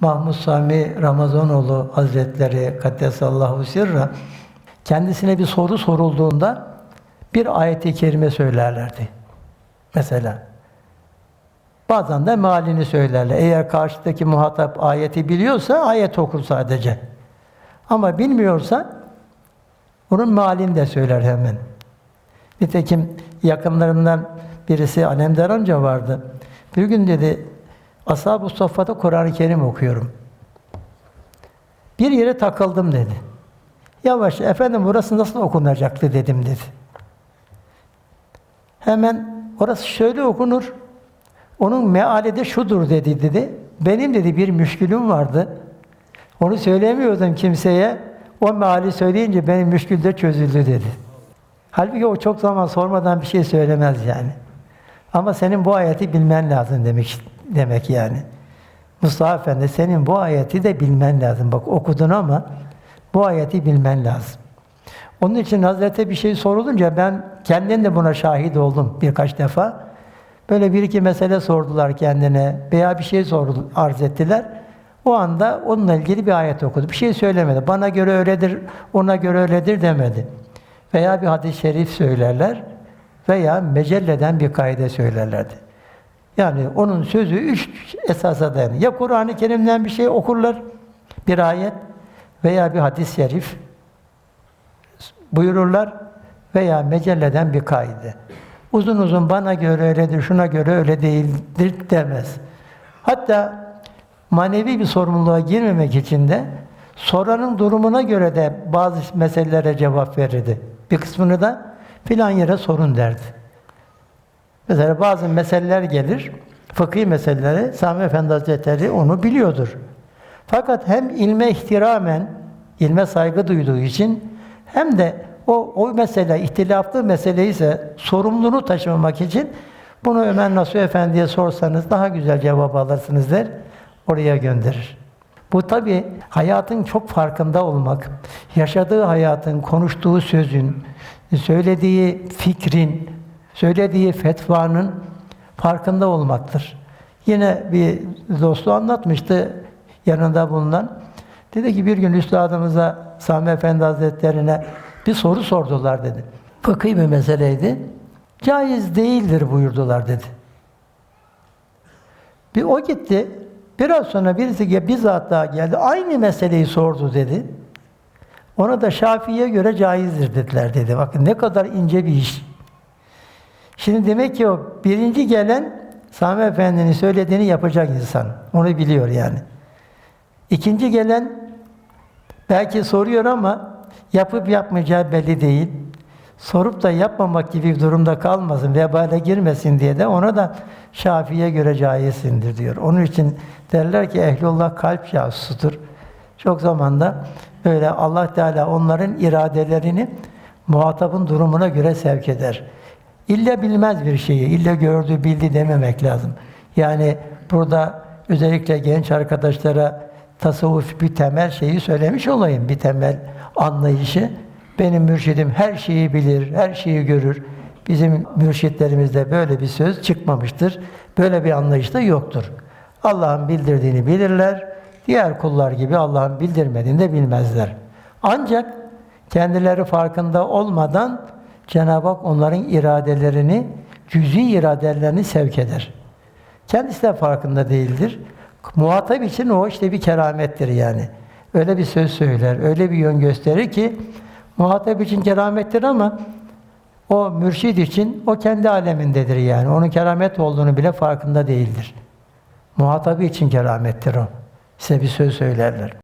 Mahmud Sami Ramazanoğlu Hazretleri Kaddesallahu Sirra kendisine bir soru sorulduğunda bir ayeti kerime söylerlerdi. Mesela bazen de mealini söylerler. Eğer karşıdaki muhatap ayeti biliyorsa ayet okur sadece. Ama bilmiyorsa onun mealini de söyler hemen. Nitekim yakınlarımdan birisi Alemdar amca vardı. Bir gün dedi, Ashab-ı Soffa'da Kur'an-ı Kerim okuyorum. Bir yere takıldım dedi. Yavaş, efendim burası nasıl okunacaktı dedim dedi. Hemen orası şöyle okunur. Onun meali de şudur dedi dedi. Benim dedi bir müşkülüm vardı. Onu söylemiyordum kimseye. O meali söyleyince benim müşkül de çözüldü dedi. Halbuki o çok zaman sormadan bir şey söylemez yani. Ama senin bu ayeti bilmen lazım demek demek yani. Mustafa Efendi senin bu ayeti de bilmen lazım. Bak okudun ama bu ayeti bilmen lazım. Onun için Hazreti bir şey sorulunca ben kendim de buna şahit oldum birkaç defa. Böyle bir iki mesele sordular kendine veya bir şey sordu, arz ettiler. O anda onunla ilgili bir ayet okudu. Bir şey söylemedi. Bana göre öyledir, ona göre öyledir demedi. Veya bir hadis-i şerif söylerler veya mecelleden bir kaide söylerlerdi. Yani onun sözü üç esasa dayanır. Ya Kur'an-ı Kerim'den bir şey okurlar, bir ayet veya bir hadis-i şerif buyururlar veya mecelleden bir kaide. Uzun uzun bana göre öyledir, şuna göre öyle değildir demez. Hatta manevi bir sorumluluğa girmemek için de soranın durumuna göre de bazı meselelere cevap verirdi. Bir kısmını da filan yere sorun derdi. Mesela bazı meseleler gelir, fıkhi meseleleri, Sami Efendi Hazretleri onu biliyordur. Fakat hem ilme ihtiramen, ilme saygı duyduğu için hem de o, o mesele, ihtilaflı mesele ise sorumluluğunu taşımamak için bunu Ömer Nasuh Efendi'ye sorsanız daha güzel cevap alırsınız der, oraya gönderir. Bu tabi hayatın çok farkında olmak, yaşadığı hayatın, konuştuğu sözün, söylediği fikrin, söylediği fetvanın farkında olmaktır. Yine bir dostu anlatmıştı yanında bulunan. Dedi ki bir gün üstadımıza Sami Efendi Hazretlerine bir soru sordular dedi. Fıkhi bir meseleydi. Caiz değildir buyurdular dedi. Bir o gitti. Biraz sonra birisi bizzat daha geldi. Aynı meseleyi sordu dedi. Ona da Şafii'ye göre caizdir dediler dedi. Bakın ne kadar ince bir iş. Şimdi demek ki o birinci gelen Sami Efendi'nin söylediğini yapacak insan. Onu biliyor yani. İkinci gelen belki soruyor ama yapıp yapmayacağı belli değil. Sorup da yapmamak gibi bir durumda kalmasın, vebale girmesin diye de ona da Şafii'ye göre caizsindir diyor. Onun için derler ki ehlullah kalp casusudur. Çok zamanda böyle Allah Teala onların iradelerini muhatabın durumuna göre sevk eder. İlla bilmez bir şeyi, illa gördü, bildi dememek lazım. Yani burada özellikle genç arkadaşlara tasavvuf bir temel şeyi söylemiş olayım, bir temel anlayışı. Benim mürşidim her şeyi bilir, her şeyi görür. Bizim mürşitlerimizde böyle bir söz çıkmamıştır. Böyle bir anlayış da yoktur. Allah'ın bildirdiğini bilirler. Diğer kullar gibi Allah'ın bildirmediğini de bilmezler. Ancak kendileri farkında olmadan Cenab-ı Hak onların iradelerini, cüzi iradelerini sevk eder. Kendisi de farkında değildir. Muhatap için o işte bir keramettir yani. Öyle bir söz söyler, öyle bir yön gösterir ki muhatap için keramettir ama o mürşid için o kendi alemindedir yani. Onun keramet olduğunu bile farkında değildir. Muhatabı için keramettir o. Size bir söz söylerler.